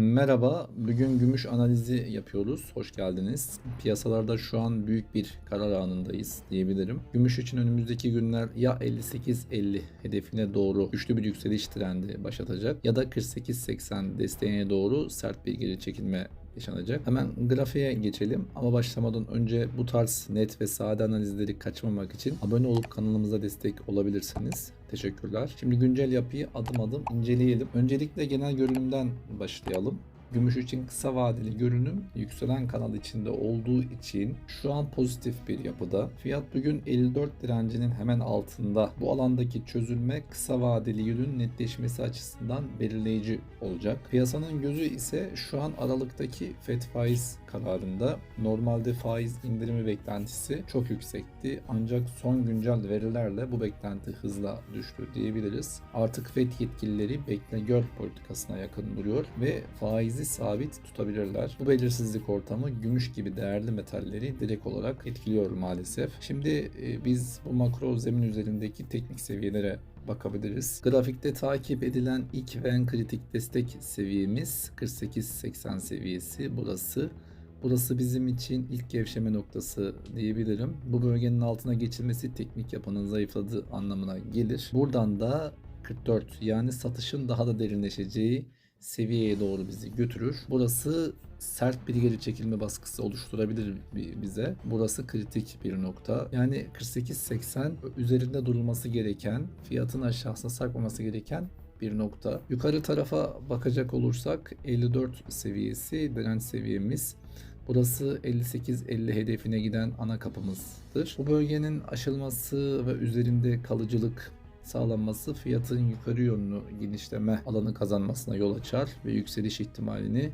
Merhaba, bugün gümüş analizi yapıyoruz. Hoş geldiniz. Piyasalarda şu an büyük bir karar anındayız diyebilirim. Gümüş için önümüzdeki günler ya 58-50 hedefine doğru güçlü bir yükseliş trendi başlatacak ya da 48-80 desteğine doğru sert bir geri çekilme yaşanacak. Hemen grafiğe geçelim ama başlamadan önce bu tarz net ve sade analizleri kaçırmamak için abone olup kanalımıza destek olabilirsiniz. Teşekkürler. Şimdi güncel yapıyı adım adım inceleyelim. Öncelikle genel görünümden başlayalım. Gümüş için kısa vadeli görünüm yükselen kanal içinde olduğu için şu an pozitif bir yapıda. Fiyat bugün 54 direncinin hemen altında. Bu alandaki çözülme kısa vadeli yönün netleşmesi açısından belirleyici olacak. Piyasanın gözü ise şu an Aralık'taki FED faiz kararında. Normalde faiz indirimi beklentisi çok yüksekti. Ancak son güncel verilerle bu beklenti hızla düştü diyebiliriz. Artık FED yetkilileri bekle gör politikasına yakın duruyor ve faizi sabit tutabilirler. Bu belirsizlik ortamı gümüş gibi değerli metalleri direkt olarak etkiliyor maalesef. Şimdi e, biz bu makro zemin üzerindeki teknik seviyelere bakabiliriz. Grafikte takip edilen ilk ve en kritik destek seviyemiz 48-80 seviyesi burası. Burası bizim için ilk gevşeme noktası diyebilirim. Bu bölgenin altına geçilmesi teknik yapının zayıfladığı anlamına gelir. Buradan da 44 yani satışın daha da derinleşeceği seviyeye doğru bizi götürür. Burası sert bir geri çekilme baskısı oluşturabilir bi- bize. Burası kritik bir nokta. Yani 48-80 üzerinde durulması gereken, fiyatın aşağısına sarkmaması gereken bir nokta. Yukarı tarafa bakacak olursak 54 seviyesi direnç seviyemiz. Burası 58-50 hedefine giden ana kapımızdır. Bu bölgenin aşılması ve üzerinde kalıcılık sağlanması fiyatın yukarı yönlü genişleme alanı kazanmasına yol açar ve yükseliş ihtimalini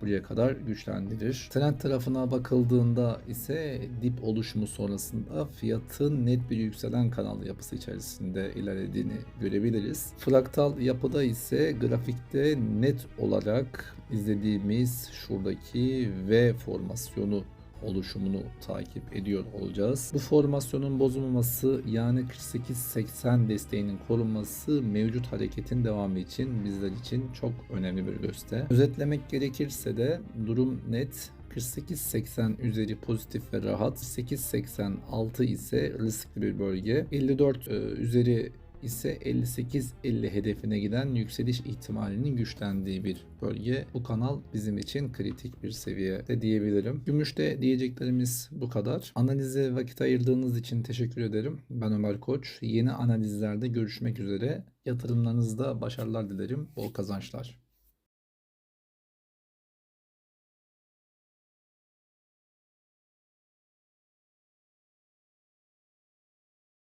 buraya kadar güçlendirir. Trend tarafına bakıldığında ise dip oluşumu sonrasında fiyatın net bir yükselen kanal yapısı içerisinde ilerlediğini görebiliriz. Fraktal yapıda ise grafikte net olarak izlediğimiz şuradaki V formasyonu oluşumunu takip ediyor olacağız. Bu formasyonun bozulmaması yani 48-80 desteğinin korunması mevcut hareketin devamı için bizler için çok önemli bir göster. Özetlemek gerekirse de durum net. 48-80 üzeri pozitif ve rahat. 8-86 ise riskli bir bölge. 54 e, üzeri ise 58-50 hedefine giden yükseliş ihtimalinin güçlendiği bir bölge. Bu kanal bizim için kritik bir seviyede diyebilirim. Gümüşte diyeceklerimiz bu kadar. Analize vakit ayırdığınız için teşekkür ederim. Ben Ömer Koç. Yeni analizlerde görüşmek üzere. Yatırımlarınızda başarılar dilerim. Bol kazançlar.